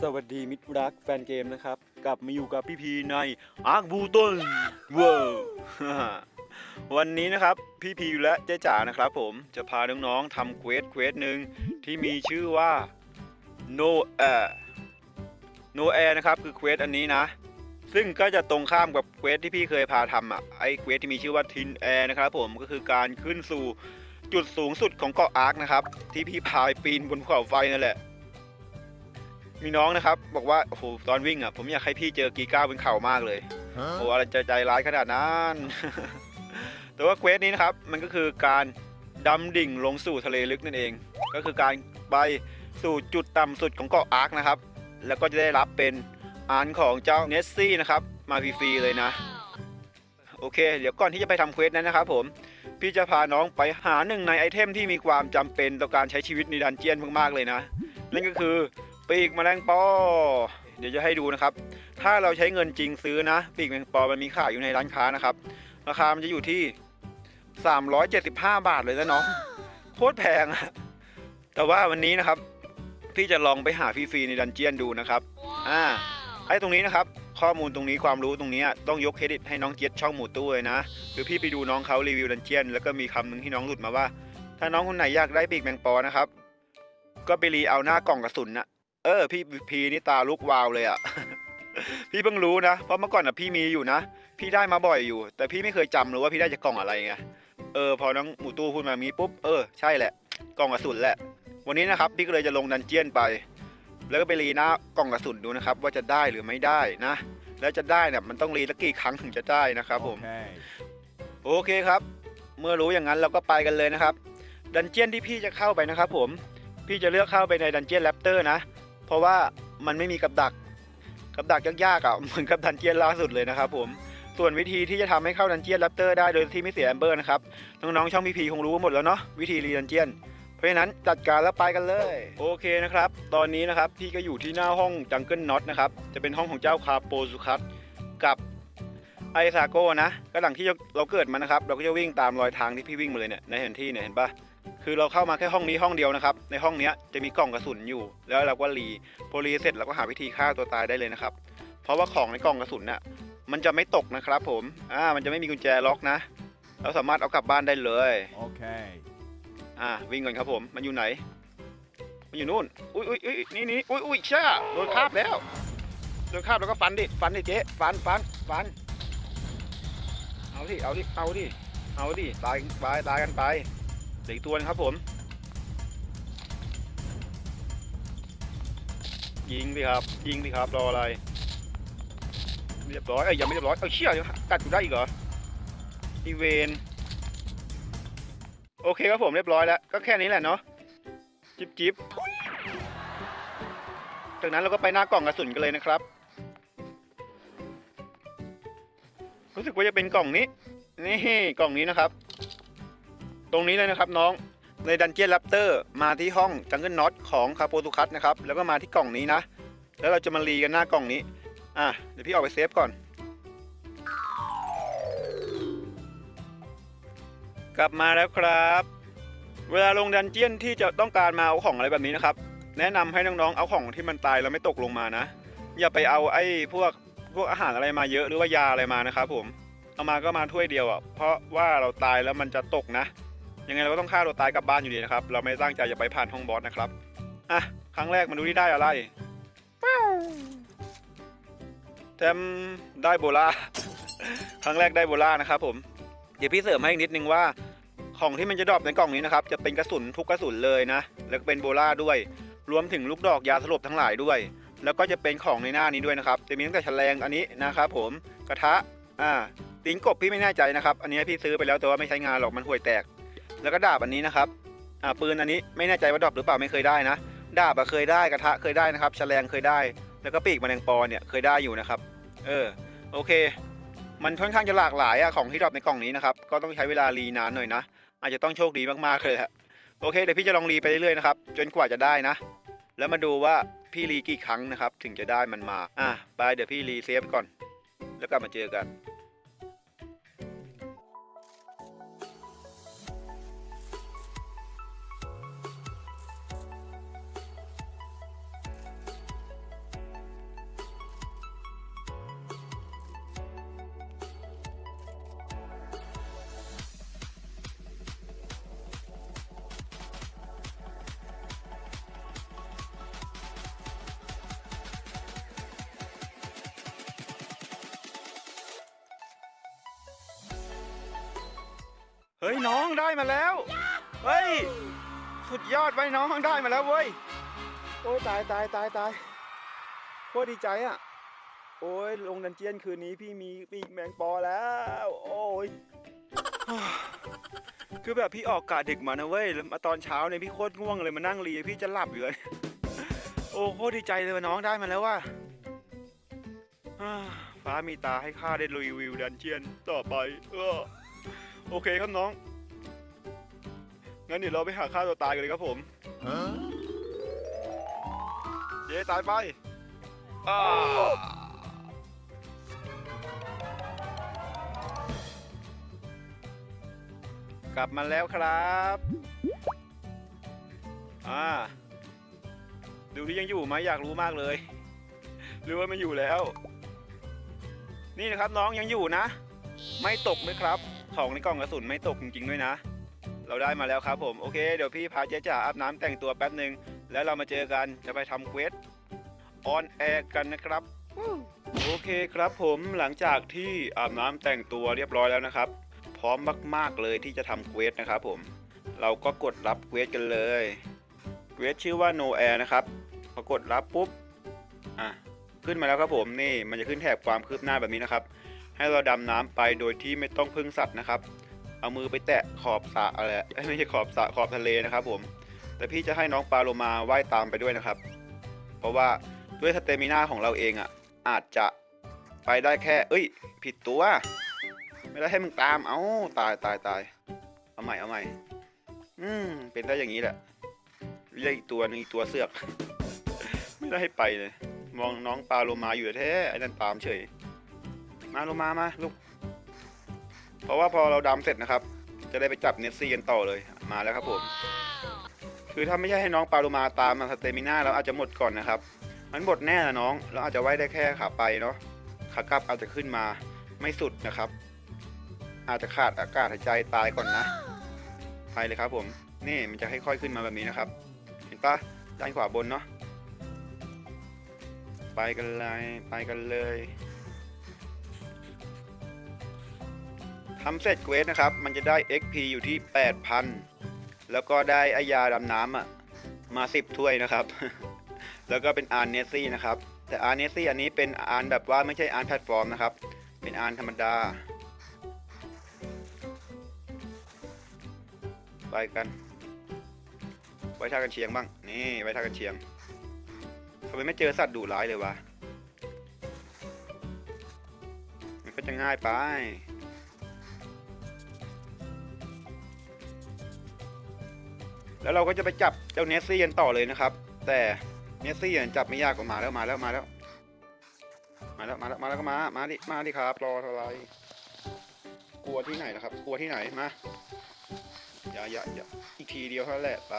สวัสดีมิตรรักแฟนเกมนะครับ กลับมาอยู่กับพี่พีในอาร์คบูตันเวิร์วันนี้นะครับพี่พีและเจ๊จ๋านะครับผมจะพาน้องๆทำเควสเควสหนึ่งที่มีชื่อว่า No Air No Air นะครับคือเควสอันนี้นะ ซึ่งก็จะตรงข้ามกับเควสที่พี่เคยพาทำอะไอเควสที่มีชื่อว่า Tin Air นะครับผมก็คือการขึ้นสู่จุดสูงสุดของเกาะอาร์คนะครับที่พี่พายปีนบนภูเขาไฟนั่นแหละ มีน้องนะครับ บอกว่าโอ้โหตอนวิ่งอะผมอยากให้พี่เจอกีก้าบนเขามากเลยโอ้อะไรจะใจร้ายขนาดนั้นแต่ว่าเควสนี้นะครับมันก็คือการดำดิ่งลงสู่ทะเลลึกนั่นเอง ก็คือการไปสู่จุดต่ำสุดของเกาะอาร์คนะครับ แล้วก็จะได้รับเป็นอานของเจ้าเนสซี่นะครับ มาฟรีๆเลยนะ โอเค เดี๋ยวก่อนที่จะไปทำเควสนั้นนะครับผม พี่จะพาน้องไปหาหนึ่งในไอเทมที่มีความจำเป็นต่อการใช้ชีวิตในดันเจียนมากๆเลยนะ นั่นก็คือ ปีกแมลงปอ เดี๋ยวจะให้ดูนะครับ ถ้าเราใช้เงินจริงซื้อนะ ปีกแมลงปอมันมีขายอยู่ในร้านค้านะครับ ราคามันจะอยู่ที่ 375 บาทเลยนะน้องโคตรแพงอะแต่ว่าวันนี้นะครับ พี่จะลองไปหาฟรีๆในดันเจียนดูนะครับอ่าไอ้ตรงนี้นะครับ ข้อมูลตรงนี้ความรู้ตรงนี้ต้องยกเครดิตให้น้องเจี๊ยบช่องหมูตู้เลยนะคือพี่ไปดูน้องเขารีวิวดันเจียน แล้วก็มีคำหนึ่งที่น้องหลุดมาว่า ถ้าน้องคนไหนอยากได้ปีกแมงปอนะครับ ก็ไปรีเอาหน้ากล่องกระสุนนะ เออ พี่พีนี่ตาลุกวาวเลยอะ่ะ พี่เพิ่งรู้นะ เพราะเมื่อก่อนอะพี่มีอยู่นะ พี่ได้มาบ่อยอยู่ แต่พี่ไม่เคยจำเลยว่าพี่ได้จากกล่องอะไรไง เออ พอน้องหมูตู้พูดมามีปุ๊บ เออ ใช่แหละ กล่องกระสุนแหละ วันนี้นะครับ พี่ก็เลยจะลงดันเจียนไป แล้วก็ไปรีหน้ากล่องกระสุนดูนะครับ ว่าจะได้หรือไม่ได้นะ แล้วจะได้เนี่ยมันต้องรีสักกี่ครั้งถึงจะได้นะครับผม Okay. โอเคครับ เมื่อรู้อย่างนั้นเราก็ไปกันเลยนะครับ ดันเจียนที่พี่จะเข้าไปนะครับผม พี่จะเลือกเข้าไปในดันเจียนแรปเตอร์นะเพ ราะว่ามันไม่มีกับดัก กับดักยากๆอะเหมือนกับดันเจียนล่าสุดเลยนะครับผมส่วนวิธีที่จะทำให้เข้าดันเจียนแรปเตอร์ได้โดยที่ไม่เสียแอมเบอร์นะครับ น้องๆช่องพีพีคงรู้หมดแล้วเนาะวิธีรีดันเจียน เพราะฉะนั้นจัดการแล้วไปกันเลย โอเคนะครับ ตอนนี้นะครับพี่ก็อยู่ที่หน้าห้องจังเกิลน็อตนะครับ จะเป็นห้องของเจ้าคาโปสุคัตกับไอซาโก้นะก็หลังที่เราเกิดมานะครับ เราก็จะวิ่งตามรอยทางที่พี่วิ่งมาเลยเนี่ยในแผนที่เนี่ยเห็นปะ คือเราเข้ามาแค่ห้องนี้ห้องเดียวนะครับ ในห้องเนี้ยจะมีกล่องกระสุนอยู่ แล้วเราก็รีพอรีเสร็จเราก็หาวิธีฆ่าตัวตายได้เลยนะครับ เพราะว่าของในกล่องกระสุนน่ะมันจะไม่ตกนะครับ ผมอ่ามันจะไม่มีกุญแจล็อกนะ เราสามารถเอากลับบ้านได้เลย Okay. อ่าวิ่งก่อนครับผมมันอยู่ไหน มันอยู่นู่นอุ้ยอุ้ยอุ้ยนี่นี่อุ้ยอุ้ยช่าโดนคาบแล้วโดนคาบแล้วก็ฟันดิฟันดิเจ๊ฟันฟันฟันเอาดิเอาดิเอาดิเอาดิตายตายตายกันไป เหลืออีกตัวนึงครับผม ยิงดิครับ ยิงดิครับ รออะไร เรียบร้อย เอ้ยยังไม่เรียบร้อย เอ้ยเชี่ยกัดอยู่ได้อีกเหรออีเวนโอเคครับผมเรียบร้อยแล้ว ก็แค่นี้แหละเนาะ จิบจิบจากนั้นเราก็ไปหน้ากล่องกระสุนกันเลยนะครับ รู้สึกว่าจะเป็นกล่องนี้ นี่กล่องนี้นะครับ ตรงนี้เลยนะครับน้องในดันเจียนแรปเตอร์มาที่ห้องจังเกิลน็อตของคาโปตุคัตนะครับ แล้วก็มาที่กล่องนี้นะ แล้วเราจะมารีกันหน้ากล่องนี้ อะ เดี๋ยวพี่ออกไปเซฟก่อน กลับมาแล้วครับ เวลาลงดันเจียนที่จะต้องการมาเอาของอะไรแบบนี้นะครับ แนะนำให้น้องๆเอาของที่มันตายแล้วไม่ตกลงมานะ อย่าไปเอาไอ้พวกพวกอาหารอะไรมาเยอะหรือว่ายาอะไรมานะครับผม เอามาก็มาถ้วยเดียวอะ เพราะว่าเราตายแล้วมันจะตกนะ ยังไงเราก็ต้องฆ่าตัวตายกลับบ้านอยู่ดีนะครับ เราไม่ตั้งใจจะไปผ่านห้องบอสนะครับ อะ ครั้งแรกมาดูที่ได้อะไรแทมได้โบล่า ครั้งแรกได้โบล่านะครับผม เดี๋ยวพี่เสริมให้อีกนิดนึงว่าของที่มันจะดรอปในกล่องนี้นะครับจะเป็นกระสุนทุกกระสุนเลยนะ แล้วก็เป็นโบล่าด้วย รวมถึงลูกดอกยาสลบทั้งหลายด้วย แล้วก็จะเป็นของในหน้านี้ด้วยนะครับ จะมีตั้งแต่แฉลงอันนี้นะครับผม กระทะ อ่าตีนกบพี่ไม่แน่ใจนะครับ อันนี้พี่ซื้อไปแล้วแต่ว่าไม่ใช้งานหรอกมันห่วยแตก แล้วก็ดาบอันนี้นะครับอ่าปืนอันนี้ไม่แน่ใจว่าดรอปหรือเปล่าไม่เคยได้นะ ดาบเคยได้กระทะเคยได้นะครับแฉลงเคยได้ แล้วก็ปีกแมลงปอเนี่ยเคยได้อยู่นะครับ เออโอเค มันค่อนข้างจะหลากหลายอะของที่ดรอปในกล่องนี้นะครับก็ต้องใช้เวลารีนานหน่อยนะ อาจจะต้องโชคดีมากๆเลยฮะโอเคเดี๋ยวพี่จะลองรีไปเรื่อยๆนะครับจนกว่าจะได้นะ แล้วมาดูว่าพี่รีกี่ครั้งนะครับ ถึงจะได้มันมาอะไปเดี๋ยวพี่รีเซฟก่อน แล้วกลับมาเจอกัน เฮ้ยน้องได้มาแล้ว เฮ้ย สุดยอดไว้น้องได้มาแล้วเว้ย โอ้ยตายตายตายตายโคตรดีใจอะ โอ้ยลงดันเจียนคืนนี้พี่มีปีกแมงปอแล้ว โอ้ย คือแบบพี่ออกกะดึกมานะเว้ยแล้วมาตอนเช้าเนี่ยพี่โคตรง่วงเลยมานั่งรีพี่จะหลับอยู่เลยโอ้โคตรดีใจเลยว่าน้องได้มาแล้วว่ะอ่าฟ้ามีตาให้ข้าได้รีวิวดันเจียนต่อไปเออ โอเคครับน้อง งั้นเดี๋ยวเราไปหาฆ่าตัวตายกันเลยครับผมเจ๊ตายไปอ้ากลับมาแล้วครับ อ่า ดูที่ยังอยู่ไหมอยากรู้มากเลย หรือว่าไม่อยู่แล้ว นี่นะครับน้องยังอยู่นะ ไม่ตกนะครับ ของในกล่องกระสุนไม่ตกจริงๆด้วยนะ เราได้มาแล้วครับผมโอเคเดี๋ยวพี่พาเจ๊จ๋าอาบน้ำแต่งตัวแป๊บหนึ่งแล้วเรามาเจอกันจะไปทำเควสออนแอร์กันนะครับโอเคครับผมหลังจากที่อาบน้ำแต่งตัวเรียบร้อยแล้วนะครับ พร้อมมากๆเลยที่จะทำเควสนะครับผมเราก็กดรับเควสกันเลยเควสชื่อว่า no air นะครับพอกดรับปุ๊บอะขึ้นมาแล้วครับผมนี่มันจะขึ้นแถบความคืบหน้าแบบนี้นะครับ ให้เราดำน้ำไปโดยที่ไม่ต้องพึ่งสัตว์นะครับ เอามือไปแตะขอบสระอะไรไม่ใช่ขอบสระขอบทะเลนะครับผม แต่พี่จะให้น้องปลาโลมาว่ายตามไปด้วยนะครับ เพราะว่าด้วยสเตมิน่าของเราเองอะ อาจจะไปได้แค่ เอ้ย ผิดตัว ไม่ได้ให้มึงตาม เอ้าตายตายตายเอาใหม่เอาใหม่ อืม เป็นได้อย่างนี้แหละเรียกอีกตัวหนึงอีกตัวเสือก ไม่ได้ให้ไปเลย มองน้องปลาโลมาอยู่แท้ไอ้นั่นตามเฉย มาโลมามาลูกเพราะว่าพอเราดำเสร็จนะครับ จะได้ไปจับเนสซี่กันต่อเลยมาแล้วครับผม คือถ้าไม่ใช่ให้น้องปลาโลมาตามมาสเตมิน่าเราอาจจะหมดก่อนนะครับ มันหมดแน่นะน้องเราอาจจะไว้ได้แค่ขาไปเนาะขากลับอาจจะขึ้นมาไม่สุดนะครับ อาจจะขาดอากาศหายใจตายก่อนนะไปเลยครับผมนี่มันจะค่อยๆขึ้นมาแบบนี้นะครับ เห็นปะด้านขวาบนเนาะไปกันเลยไปกันเลย ทำเสร็จเควสนะครับ มันจะได้ XP อยู่ที่ 8,000 แล้วก็ได้อายาดำน้ำอะมา 10 ถ้วยนะครับ แล้วก็เป็นอาร์เนสซี่นะครับ แต่อาร์เนสซี่อันนี้เป็นอาร์แบบว่าไม่ใช่อาร์แพลตฟอร์มนะครับ เป็นอาร์ธรรมดา ไปกัน ไว้ท่ากันเชียงบ้าง นี่ไว้ท่ากันเชียงทำไมไม่เจอสัตว์ดุร้ายเลยวะ มันก็จะง่ายไป แล้วเราก็จะไปจับเจ้าเนสซี่กันต่อเลยนะครับ แต่เนสซี่จับไม่ยากกว่ามาแล้วมาแล้วมาแล้ว มาแล้วมาแล้วมาแล้วก็มา มาดิมาดิครับรออะไรกลัวที่ไหนนะครับ กลัวที่ไหนมาอย่าอย่าอย่าอีกทีเดียวเท่านั้นแหละไป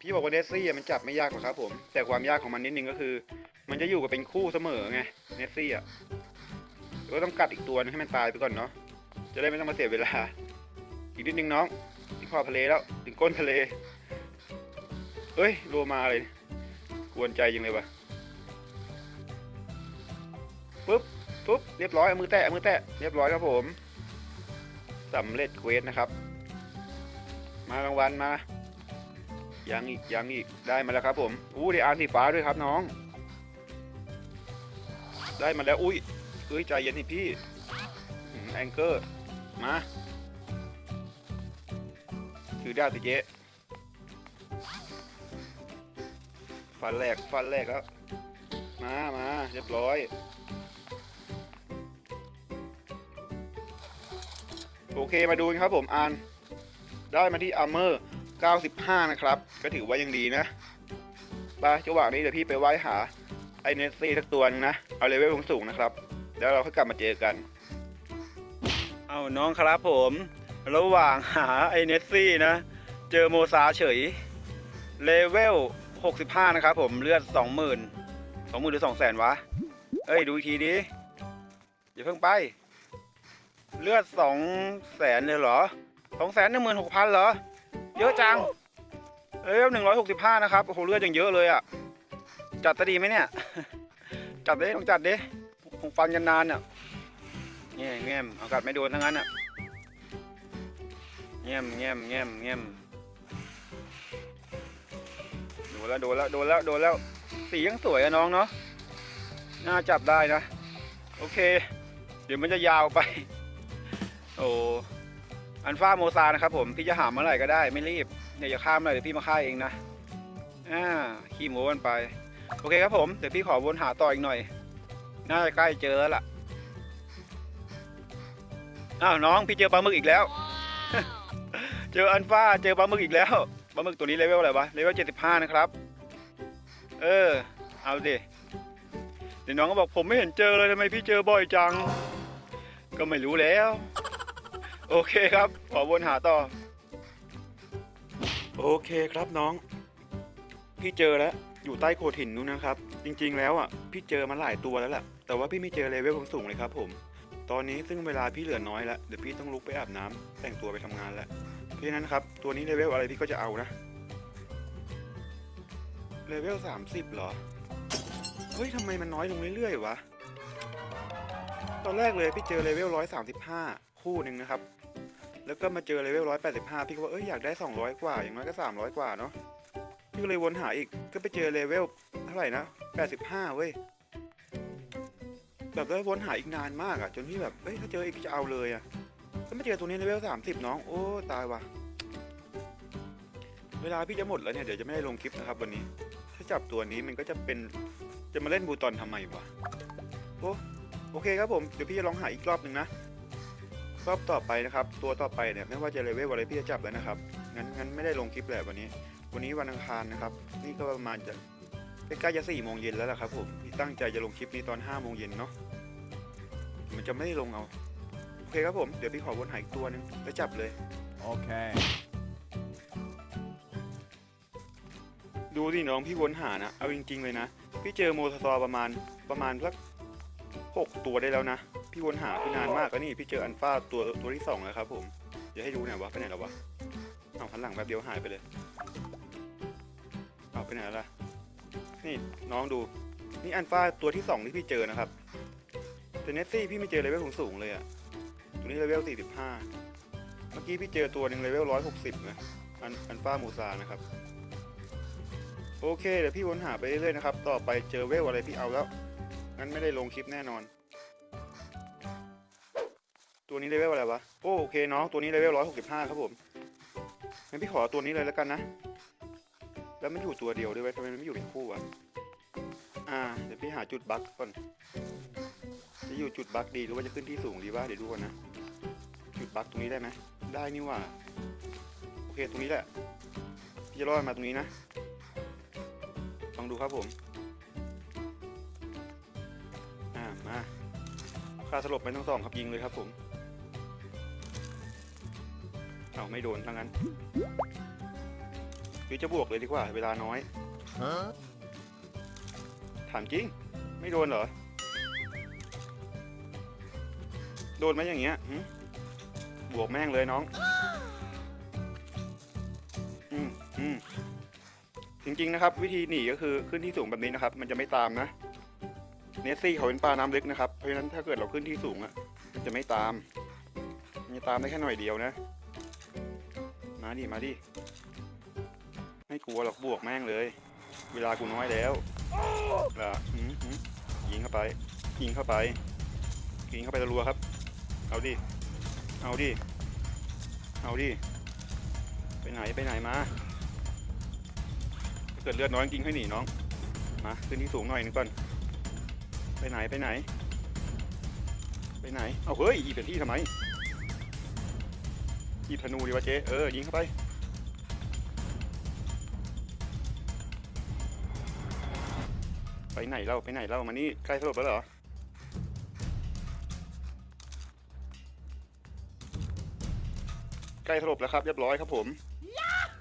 พี่บอกว่าเนสซี่มันจับไม่ยากหรอกครับ ผม แต่ความยากของมันนิดนึงก็คือ มันจะอยู่กับเป็นคู่เสมอไงเนสซี่อะก็ต้องกัดอีกตัวนึงให้มันตายไปก่อนเนาะจะได้ไม่ต้องมาเสียเวลา อีกนิดนึงน้อง ขอบทะเลแล้วถึงก้นทะเลเฮ้ยโลมาเลยกวนใจยังเลยวะปุ๊บปุ๊บเรียบร้อยเอามือแตะเอามือแตะเรียบร้อยครับผมสำเร็จเควสนะครับ มารางวัลมายังอีกยังอีกได้มาแล้วครับผมอู้ได้อาร์สีฟ้าด้วยครับน้อง ได้มาแล้วอุ้ยเอ้ยใจเย็นสิพี่แองเกอร์มา ถือดาบสิเจ๊ฟันแรกฟันแรกแล้ว มามาเรียบร้อยโอเคมาดูนครับผมอ่านได้มาที่อาร์เมอร์ 95 นะครับ ก็ถือว่ายังดีนะไปจังหวะนี้เดี๋ยวพี่ไปไว้หาไอเนสซี่สักตัวนึงนะ เอาเลเวลสูงนะครับ แล้วเราค่อยกลับมาเจอกัน เอาน้องครับผม ระหว่างหาไอเนสซี่นะ เจอโมซาเฉย เลเวล 65 นะครับผมเลือด 20,000 20,000หรือ200,000วะ เอ้ย ดูอีกทีดิ อย่าเพิ่งไป เลือด 200,000เลยเหรอ 216,000 เหรอ เยอะจังเลเวล165 นะครับ โอ้โห เลือดยังเยอะเลยอะจัดจะดีไหมเนี่ย จัดดิต้องจัดดิคงฟันกันนานเนี่ยแง่แง่มเอากัดไม่โดนทั้งนั้นอะ แง้มแง้มแง้มแง้มโดนแล้วโดนแล้วโดนแล้วโดนแล้ว สียังสวยอะน้องเนาะน่าจับได้นะ โอเค เดี๋ยวมันจะยาวไป โอ้อันฟ้าโมซานะครับผม พี่จะหาเมื่อไหร่ก็ได้ไม่รีบเดี๋ยวจะข้ามเลยเดี๋ยวพี่มาฆ่าเองนะอ่าขี้โม้กันไป โอเคครับผม เดี๋ยวพี่ขอวนหาต่ออีกหน่อย น่าจะใกล้เจอแล้วล่ะอ้าวน้องพี่เจอปลาหมึกอีกแล้ว เจออันฟ้าเจอปลาหมึกอีกแล้วปลาหมึกตัวนี้เลเวลอะไรวะเลเวลเจ็ดสิบห้านะครับ เออ เอาดิเดี๋ยวน้องก็บอกผมไม่เห็นเจอเลยทำไมพี่เจอบ่อยจัง ก็ไม่รู้แล้ว โอเคครับขอวนหาต่อ โอเคครับน้อง พี่เจอแล้วอยู่ใต้โขดหินนู้นนะครับ จริงๆแล้วอะพี่เจอมาหลายตัวแล้วแหละแต่ว่าพี่ไม่เจอเลเวลสูงเลยครับผมตอนนี้ซึ่งเวลาพี่เหลือน้อยแล้วเดี๋ยวพี่ต้องลุกไปอาบน้ำแต่งตัวไปทำงานแล้ว เพราะฉะนั้นครับ ตัวนี้เลเวลอะไรพี่ก็จะเอานะ เลเวลสามสิบเหรอ เฮ้ยทำไมมันน้อยลงเรื่อยๆวะ ตอนแรกเลยพี่เจอเลเวลร้อยสามสิบห้าคู่หนึ่งนะครับ แล้วก็มาเจอเลเวลร้อยแปดสิบห้าพี่ก็ว่าเอ้ยอยากได้สองร้อยกว่า อย่างน้อยก็สามร้อยกว่าเนาะ พี่ก็เลยวนหาอีก ก็ไปเจอเลเวลเท่าไหร่นะแปดสิบห้าเว้ยแบบแล้ววนหาอีกนานมากอะจนพี่แบบ เอ้ยถ้าเจออีกจะเอาเลยอะ ก็ไม่เจอตัวนี้เลเวลสามสิบน้อง โอ้ตายว่ะ เวลาพี่จะหมดแล้วเนี่ยเดี๋ยวจะไม่ได้ลงคลิปนะครับวันนี้ ถ้าจับตัวนี้มันก็จะเป็น จะมาเล่นบูตอนทำไมวะ โอ้โอเคครับผม เดี๋ยวพี่จะลองหาอีกรอบหนึ่งนะ รอบต่อไปนะครับ ตัวต่อไปเนี่ยไม่ว่าจะเลเวลอะไรพี่จะจับแล้วนะครับ งั้นงั้นไม่ได้ลงคลิปแหละวันนี้ วันนี้วันอังคารนะครับ นี่ก็ประมาณจะใกล้ๆจะสี่โมงเย็นแล้วล่ะครับผมพี่ตั้งใจจะลงคลิปนี้ตอนห้าโมงเย็นเนาะ มันจะไม่ได้ลงเอา เคครับผม เดี๋ยวพี่ขอวนหาอีกตัวหนึ่งแล้วจับเลย Okay. ดูสิน้องพี่วนหานะ เอาจริงๆเลยนะ พี่เจอโมสซอประมาณประมาณสักหกตัวได้แล้วนะ พี่วนหาพี่นานมากแล้วนี่ พี่เจออันฟ้าตัวตัวที่สองแล้วครับผมเดี๋ยวให้ดูหน่อยวะไปไหนแล้ววะเอาหันหลังแบบเดียวหายไปเลย เอาไปไหนแล้วล่ะ นี่น้องดู นี่อันฟ้าตัวที่สองที่พี่เจอนะครับ แต่เนสซี่พี่ไม่เจอเลเวลสูงๆเลยอะ ตัวนี้เลเวลสี่สิบห้าเมื่อกี้พี่เจอตัวหนึ่งเลเวลร้อยหกสิบนะ อันอันฟ้ามูซานะครับ โอเค เดี๋ยวพี่วนหาไปเรื่อยๆนะครับ ต่อไปเจอเวลอะไรพี่เอาแล้ว งั้นไม่ได้ลงคลิปแน่นอน ตัวนี้เลเวลอะไรวะ โอ้โอเคน้องตัวนี้เลเวลร้อยบห้าครับผม งั้นพี่ขอตัวนี้เลยแล้วกันนะ แล้วมันอยู่ตัวเดียวด้วยทำไมมันไม่อยู่เป็นคู่อะอ่า เดี๋ยวพี่หาจุดบั๊กก่อน จะอยู่จุดบั๊กดีหรือว่าจะขึ้นที่สูงดีวะเดี๋ยวดูก่อนนะ จุดบั๊กตรงนี้ได้ไหมได้นี่ว่าโอเคตรงนี้แหละพี่จะรอดมาตรงนี้นะลองดูครับผมอ่ามาค่าสลบไม่ต้งสองครับยิงเลยครับผมเอาไม่โดนทั้งนั้นหรือจะบวกเลยดีกว่า เวลาน้อยถามจริง ไม่โดนเหรอ โดนไหมอย่างเงี้ย วกแม่งเลยน้อง อืมอืมจริงๆนะครับ วิธีหนีก็คือขึ้นที่สูงแบบนี้นะครับ มันจะไม่ตามนะ เนสซี่เขาเป็นปลาน้ำลึกนะครับ เพราะฉะนั้นถ้าเกิดเราขึ้นที่สูงอะมันจะไม่ตาม มันจะตามได้แค่หน่อยเดียวนะ มาดิ มาดิ ไม่กลัวหรอกบวกแม่งเลย เวลากูน้อยแล้วล่ะหืมหืมยิงเข้าไป ยิงเข้าไป ยิงเข้าไปรัวครับ เอาดิ เอาดิ เอาดิ ไปไหนไปไหนมา ถ้าเกิดเลือดน้อยจริงให้หนีน้อง มาขึ้นที่สูงหน่อยหนึงก่อน ไปไหนไปไหน ไปไหน เอาเฮ้ยหยิบเป็นที่ทำไมหยิบธนูดีวะเจ๊เออยิงเข้าไปไปไหนเล่าไปไหนเล่ามานี่ใกล้สลบแล้วเหรอ ใกล้สลบแล้วครับเรียบร้อยครับผม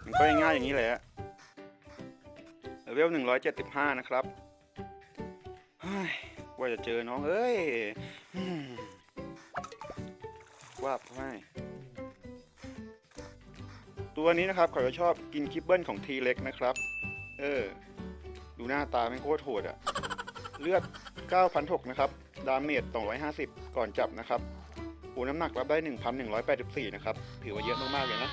มันก็ง่ายๆอย่างนี้แหละเลเวลหนึ่งร้อยเจ็ดสิบห้านะครับว่าจะเจอน้องเอ้ยว่าบให้ตัวนี้นะครับเขาจะชอบกินคิปเบิลของทีเล็กนะครับ เออ ดูหน้าตาไม่โคตรโหดอะเลือด9,006นะครับ ดาเมจ250 ก่อนจับนะครับ อ้น้ำหนักรับได้ 1,184 นะครับ ถือว่าเยอะมากๆเลยนะ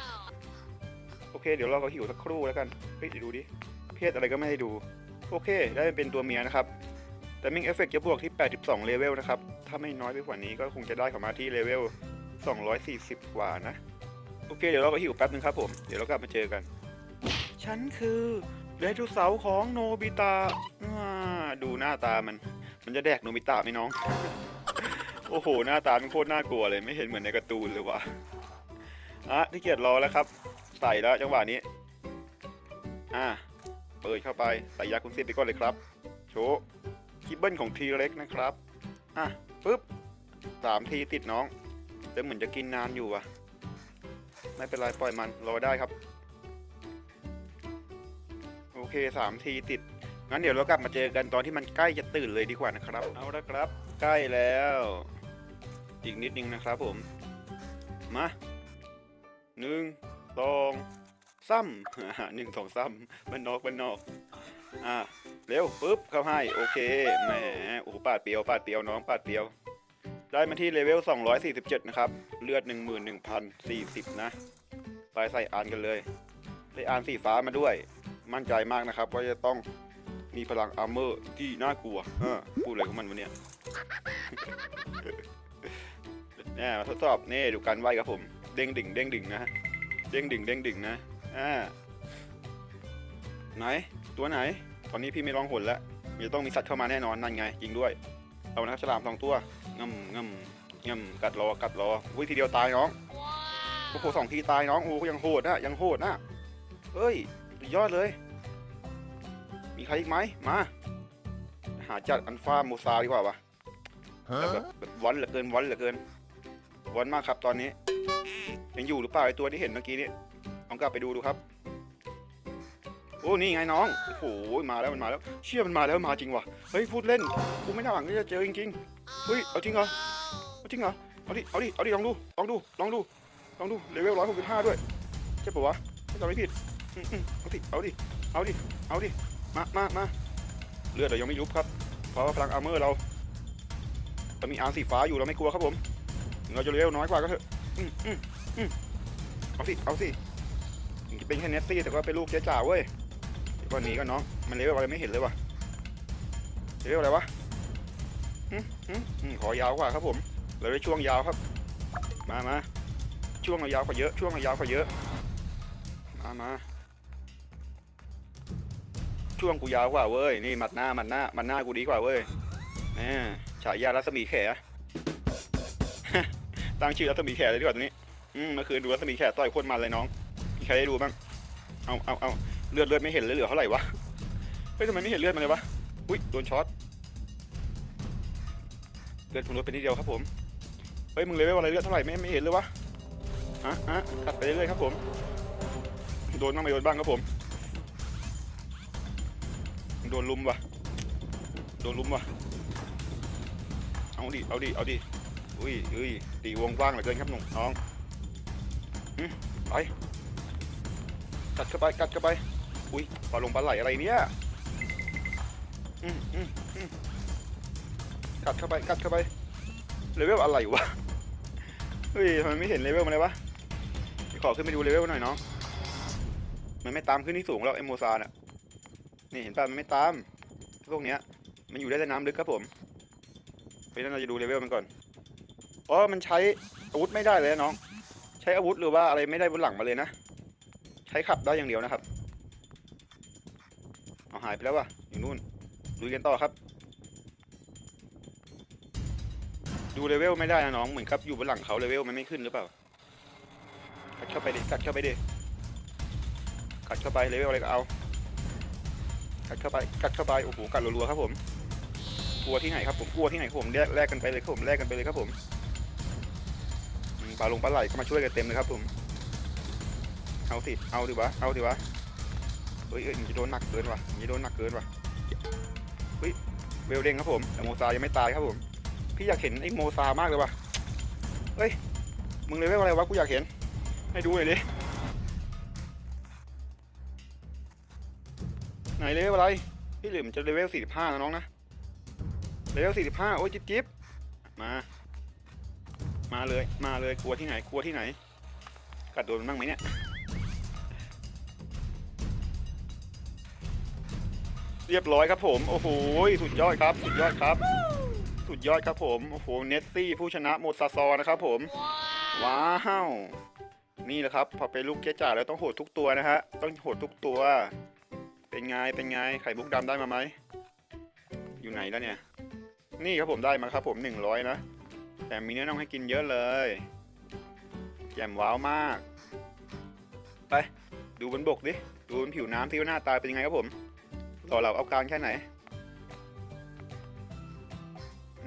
โอเค เดี๋ยวเราก็หิวสักครู่แล้วกันเฮ้ยดูดิ เพศอะไรก็ไม่ได้ดู โอเค ได้เป็นตัวเมียนะครับ แต่มิงเอฟเฟกจะบวกที่ 82 เลเวลนะครับ ถ้าไม่น้อยไปกว่านี้ก็คงจะได้เข้ามาที่เลเวล 240 กว่านะ โอเค เดี๋ยวเราก็หิวแป๊บนึงครับผม เดี๋ยวเรากลับมาเจอกัน ฉันคือไดโนเสาร์ของโนบิตะอ่าดูหน้าตามัน มันจะแดกโนบิตะไหมน้อง โอ้โห หน้าตามันโคตรน่ากลัวเลย ไม่เห็นเหมือนในการ์ตูนเลยว่ะอะที่เกียจรอแล้วครับ ใส่แล้วจังหวะนี้ อะ เปิดเข้าไป ใส่ยาคุณเสีไปก่อนเลยครับ โชว์คิบเบิลของทีเล็กนะครับ อะปึ๊บสามทีติดน้อง แต่เหมือนจะกินนานอยู่ว่ะ ไม่เป็นไรปล่อยมัน รอได้ครับ โอเคสามทีติดงั้นเดี๋ยวเรากลับมาเจอกันตอนที่มันใกล้จะตื่นเลยดีกว่านะครับ เอาละครับ ใกล้แล้ว อีกนิดนึงนะครับผม มาหนึ่งสองซ้ำหนึ่งสองซ้ำมันนอกมันนอกอะเร็วปุ๊บเข้าให้โอเคแหมโอ้ปาดเปียวปาดเปียวน้องปาดเปียว ได้มาที่เลเวล 247 นะครับ เลือด 11,040 นะไปใส่อ่านกันเลยได้อ่านสีฟ้ามาด้วย มั่นใจมากนะครับว่าจะต้องมีพลังอาร์เมอร์ที่น่ากลัว เออพูดอะไรของมันวะเนี่ย แน่มาทดสอบนี่ดูการไหวครับผม เด้งดิ่งเด้งดิ่งนะฮะเด้งดิ่งเด้งดิ่งนะอ่าไหนตัวไหน ตอนนี้พี่ไม่ร้องหนแล้วมันจะต้องมีสัตว์เข้ามาแน่นอนนั่นไงยิงด้วยเอานะครับฉลามสองตัวงำงำงำกัดรอกัดรอวิทีเดียวตายน้องโอ้โหสองทีตายน้องโอ้โหยังโหดนะยังโหดนะเอ้ยสุดยอดเลย มีใครอีกไหมมา หาจัดอันฟ้าโมซาดีกว่าวะแบบแบบแบบวันเหลือเกินวันเหลือเกิน วันมากครับตอนนี้ ยังอยู่หรือเปล่าไอตัวที่เห็นเมื่อกี้นี้ลองกลับไปดูดูครับโอ้นี่ไงน้องโอ้โหมาแล้วมันมาแล้ว เชื่อมันมาแล้วมาจริงว่ะเฮ้ยพูดเล่นกูไม่น่าหวังที่จะเจอจริงๆเฮ้ยเอาจริงเหรอเอาจริงเหรอเอาดิเอาดิเอาดิลองดูลองดูลองดูลองดูเลเวลร้อยหกสิบห้าด้วยใช่ปะวะถ้าจำไม่ผิดอืมอืมเอาดิเอาดิเอาดิเอาดิมามามาเลือดเรายังไม่ยุบครับ เพราะว่าพลังอาร์เมอร์เราเรามีอาร์สีฟ้าอยู่เราไม่กลัวครับผม ถึงเราจะเลเวน้อยกว่าก็เถอะอืมอืมอืมเอาสิ เอาสิเป็นแค่เนสซี่แต่ก็เป็นลูกเจ๊จ๋าเว้ยก้อนนี้ก็น้อง มันเลเวลอะไรไม่เห็นเลยวะเลเวลอะไรวะขอยาวกว่าครับผมเราได้ช่วงยาวครับ มามาช่วงเรายาวกว่าเยอะ ช่วงเรายาวกว่าเยอะ มามาช่วงกูยาวกว่าเว้ย นี่มัดหน้ามัดหน้ามัดหน้ากูดีกว่าเว้ยแหมฉายารัศมีแข ตั้งชื่อรัศมีแขกเลยดีกว่าตัวนี้อืมเมื่อคืนดูรัศมีแขกต่อยโคตรมันเลยน้องมีใครได้ดูบ้างเอาเอาเอาเลือดเลือดไม่เห็นเลยเหลือเท่าไหร่วะเฮ้ยทำไมไม่เห็นเลือดมันเลยวะอุ้ยโดนช็อตเลือดผมลดไปนิดเดียวครับผมเฮ้ยมึงเลเวลอะไรเลือดเท่าไหร่ไม่ไม่เห็นเลยวะฮะฮะตัดไปเรื่อยๆครับผมโดนบ้างไม่โดนบ้างครับผมโดนลุมว่ะโดนลุมว่ะเอาดิเอาดิเอาดิ อุ้ยอุ้ยตีวงกว้างเหลือเกินครับน้องน้องไปกัดเข้าไปกัดเข้าไป อุ้ยปลาลงปลาไหลอะไรเนี่ยกัดเข้าไปกัดเข้าไปเลเวลอะไรวะเฮ้ยทำไมไม่เห็นเลเวลมันเลยวะขอขึ้นไปดูเลเวลหน่อยน้องมันไม่ตามขึ้นที่สูงแล้วไอโมซาน่ะนี่เห็นป่ะมันไม่ตามพวกเนี้ย มันอยู่ได้แต่น้ำลึกครับผมเพราะนั้นเราจะดูเลเวลมันก่อน อ๋อมันใช้อาวุธไม่ได้เลยนะ้อง ใช้อาวุธหรือว่าอะไรไม่ได้บนหลังมาเลยนะ ใช้ขับได้อย่างเดียวนะครับ เอาหายไปแล้ววะอยู่นู่นดูกันต่อครับ ดูเลเวลไม่ได้นะน้องเหมือนครับอยู่บนหลังเขาเลเวลมันไม่ขึ้นหรือเปล่ากัดเข้าไปดิกัดเข้าไปดิกัดเข้าไปเลเวลอะไรก็เอากัดเข้าไปกัดเข้าไปโอ้โหกัดรัวๆครับผมกลัวที่ไหนครับผมกลัวที่ไหนผมแลกแลกกันไปเลยครับผมแลกกันไปเลยครับผมอืม ปลาลงปลาไหลก็มาช่วยกันเต็มเลยครับผม เอาสิ เอาดิวะ เอาดิวะ เฮ้ยเอ้ยมันจะโดนหนักเกินว่ะมันจะโดนหนักเกินว่ะ เฮ้ย เวลเด้งครับผม แต่โมซายังไม่ตายครับผม พี่อยากเห็นไอ้โมซามากเลยว่ะ เฮ้ย มึงเลเวลอะไรวะ กูอยากเห็น ให้ดูหน่อยดิไหนเลเวลอะไร พี่หลืมจะเลเวล45นะน้องนะ เลเวล45โอ้ยจิ๊บจิ๊บมา มาเลย มาเลยกลัวที่ไหนกลัวที่ไหน กัดโดนมันบ้างไหมเนี่ยเรียบร้อยครับผม โอ้โห สุดยอดครับ สุดยอดครับ สุดยอดครับผม โอ้โห เนสซี่ผู้ชนะโมซาซอนะครับผม ว้าว นี่แหละครับ พอเป็นลูกเจ๊จ่าแล้วต้องโหดทุกตัวนะฮะ ต้องโหดทุกตัว เป็นไง เป็นไง ไข่มุกดำได้มาไหม อยู่ไหนแล้วเนี่ย นี่ครับผมได้มาครับผมหนึ่งร้อยนะ แต่มีเนื้อน่องให้กินเยอะเลยแจ่มว้าวมาก ไปดูบนบกดิ ดูบนผิวน้ำที่ว่าหน้าตาเป็นยังไงครับผมรอเราเอาการแค่ไหน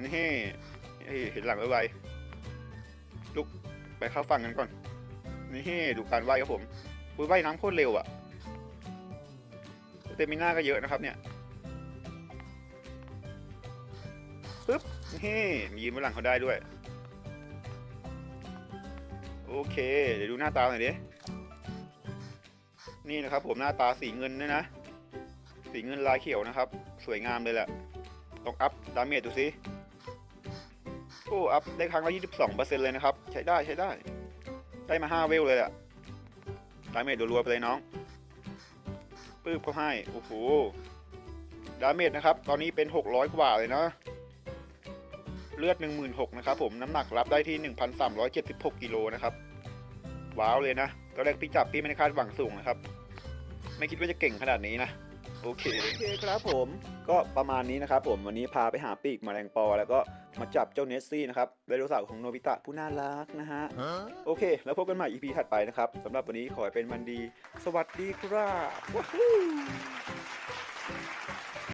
นี่เห็นหลังไวๆลุกไปเข้าฝั่งกันก่อน นี่ดูการว่ายครับผมว่ายน้ำโคตรเร็วอะเตมิน่าก็เยอะนะครับเนี่ย นี่มียืนบนหลังเขาได้ด้วย โอเค เดี๋ยวดูหน้าตาหน่อยดิ นี่นะครับผมหน้าตาสีเงินเนี่ยนะ สีเงินลายเขียวนะครับ สวยงามเลยแหละลองอัพดาเมจดูสิโอ้อัพได้ครั้งละ22%เลยนะครับ ใช้ได้ใช้ได้ ได้มา 5 เวลเลยแหละดาเมจรัวๆไปเลยน้องปื้บก็ให้ โอ้โห ดาเมจนะครับ ตอนนี้เป็น 600 กว่าเลยนะ เลือด 16,000นะครับผมน้ำหนักรับได้ที่ 1,376กิโลนะครับว้าวเลยนะตอนแรกพี่จับพี่ไม่ได้คาดหวังสูงนะครับ ไม่คิดว่าจะเก่งขนาดนี้นะโอเคโอเคครับผมก็ประมาณนี้นะครับผมวันนี้พาไปหาปีกแมลงปอ แล้วก็มาจับเจ้าเนสซี่นะครับไดโนเสาร์ของโนบิตะผู้น่ารักนะฮะโอเค แล้วพบกันใหม่ EP ถัดไปนะครับสำหรับวันนี้ขอให้เป็นวันดี สวัสดีครับว้าว